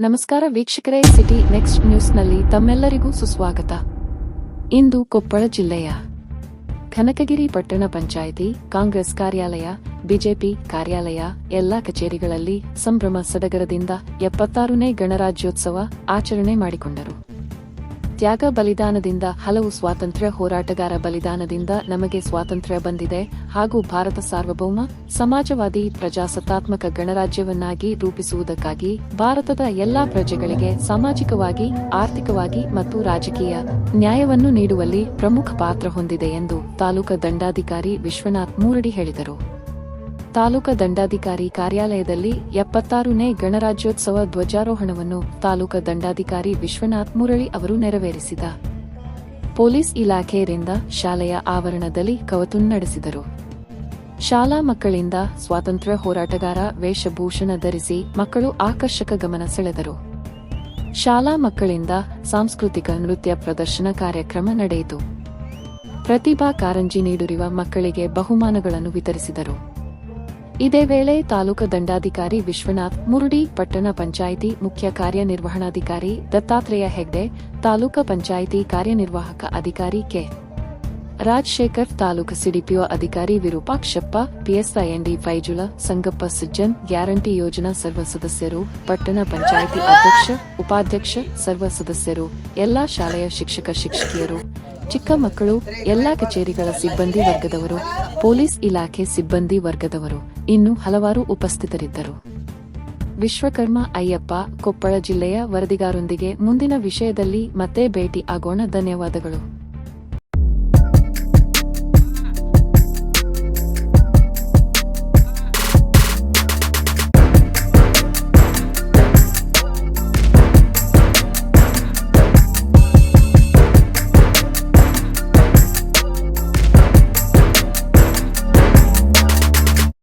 ನಮಸ್ಕಾರ ವೀಕ್ಷಕರೇ, city next ನ್ಯೂಸ್ನಲ್ಲಿ ತಮ್ಮೆಲ್ಲರಿಗೂ ಸುಸ್ವಾಗತ. ಇಂದು ಕೊಪ್ಪಳ ಜಿಲ್ಲೆಯ ಕನಕಗಿರಿ ಪಟ್ಟಣ ಪಂಚಾಯಿತಿ, ಕಾಂಗ್ರೆಸ್ ಕಾರ್ಯಾಲಯ, ಬಿಜೆಪಿ ಕಾರ್ಯಾಲಯ, ಎಲ್ಲಾ ಕಚೇರಿಗಳಲ್ಲಿ ಸಂಭ್ರಮ ಸಡಗರದಿಂದ ಎಪ್ಪತ್ತಾರನೇ ಗಣರಾಜ್ಯೋತ್ಸವ ಆಚರಣೆ ಮಾಡಿಕೊಂಡರು. ತ್ಯಾಗ ಬಲಿದಾನದಿಂದ ಹಲವು ಸ್ವಾತಂತ್ರ್ಯ ಹೋರಾಟಗಾರ ಬಲಿದಾನದಿಂದ ನಮಗೆ ಸ್ವಾತಂತ್ರ್ಯ ಬಂದಿದೆ ಹಾಗೂ ಭಾರತ ಸಾರ್ವಭೌಮ, ಸಮಾಜವಾದಿ, ಪ್ರಜಾಸತ್ತಾತ್ಮಕ ಗಣರಾಜ್ಯವನ್ನಾಗಿ ರೂಪಿಸುವುದಕ್ಕಾಗಿ ಭಾರತದ ಎಲ್ಲಾ ಪ್ರಜೆಗಳಿಗೆ ಸಾಮಾಜಿಕವಾಗಿ, ಆರ್ಥಿಕವಾಗಿ ಮತ್ತು ರಾಜಕೀಯ ನ್ಯಾಯವನ್ನು ನೀಡುವಲ್ಲಿ ಪ್ರಮುಖ ಪಾತ್ರ ಹೊಂದಿದೆ ಎಂದು ತಾಲೂಕಾ ದಂಡಾಧಿಕಾರಿ ವಿಶ್ವನಾಥ್ ಮೂರಡಿ ಹೇಳಿದರು. ತಾಲೂಕಾ ದಂಡಾಧಿಕಾರಿ ಕಾರ್ಯಾಲಯದಲ್ಲಿ ಎಪ್ಪತ್ತಾರನೇ ಗಣರಾಜ್ಯೋತ್ಸವ ಧ್ವಜಾರೋಹಣವನ್ನು ತಾಲೂಕಾ ದಂಡಾಧಿಕಾರಿ ವಿಶ್ವನಾಥ್ ಮುರಳಿ ಅವರು ನೆರವೇರಿಸಿದ. ಪೊಲೀಸ್ ಇಲಾಖೆಯಿಂದ ಶಾಲೆಯ ಆವರಣದಲ್ಲಿ ಕವತುನ್ ನಡೆಸಿದರು. ಶಾಲಾ ಮಕ್ಕಳಿಂದ ಸ್ವಾತಂತ್ರ್ಯ ಹೋರಾಟಗಾರ ವೇಷಭೂಷಣ ಧರಿಸಿ ಮಕ್ಕಳು ಆಕರ್ಷಕ ಗಮನ ಸೆಳೆದರು. ಶಾಲಾ ಮಕ್ಕಳಿಂದ ಸಾಂಸ್ಕೃತಿಕ ನೃತ್ಯ ಪ್ರದರ್ಶನ ಕಾರ್ಯಕ್ರಮ ನಡೆಯಿತು. ಪ್ರತಿಭಾ ಕಾರಂಜಿ ನೀಡಿರುವ ಮಕ್ಕಳಿಗೆ ಬಹುಮಾನಗಳನ್ನು ವಿತರಿಸಿದರು. ಇದೇ ವೇಳೆ ತಾಲೂಕು ದಂಡಾಧಿಕಾರಿ ವಿಶ್ವನಾಥ್, ಮುರುಡಿ ಪಟ್ಟಣ ಪಂಚಾಯಿತಿ ಮುಖ್ಯ ಕಾರ್ಯನಿರ್ವಹಣಾಧಿಕಾರಿ ದತ್ತಾತ್ರೇಯ ಹೆಗ್ಡೆ, ತಾಲೂಕು ಪಂಚಾಯಿತಿ ಕಾರ್ಯನಿರ್ವಾಹಕ ಅಧಿಕಾರಿ ಕೆ. ರಾಜಶೇಖರ್ ತಾಲೂಕು ಸಿಡಿಪಿಒ ಅಧಿಕಾರಿ Virupakshappa PSI ND Faizula Sangappa Sajjan, guarantee ಯೋಜನಾ ಸರ್ವ ಸದಸ್ಯರು, ಪಟ್ಟಣ ಪಂಚಾಯಿತಿ ಅಧ್ಯಕ್ಷ, ಉಪಾಧ್ಯಕ್ಷ, ಸರ್ವ ಸದಸ್ಯರು, ಎಲ್ಲಾ ಶಾಲೆಯ ಶಿಕ್ಷಕ ಶಿಕ್ಷಕಿಯರು, ಚಿಕ್ಕ ಮಕ್ಕಳು, ಎಲ್ಲಾ ಕಚೇರಿಗಳ ಸಿಬ್ಬಂದಿ ವರ್ಗದವರು, ಪೊಲೀಸ್ ಇಲಾಖೆ ಸಿಬ್ಬಂದಿ ವರ್ಗದವರು, ಇನ್ನು ಹಲವಾರು ಉಪಸ್ಥಿತರಿದ್ದರು. ವಿಶ್ವಕರ್ಮ ಅಯ್ಯಪ್ಪ, ಕೊಪ್ಪಳ ಜಿಲ್ಲೆಯ ವರದಿಗಾರೊಂದಿಗೆ ಮುಂದಿನ ವಿಷಯದಲ್ಲಿ ಮತ್ತೆ ಭೇಟಿ ಆಗೋಣ. ಧನ್ಯವಾದಗಳು.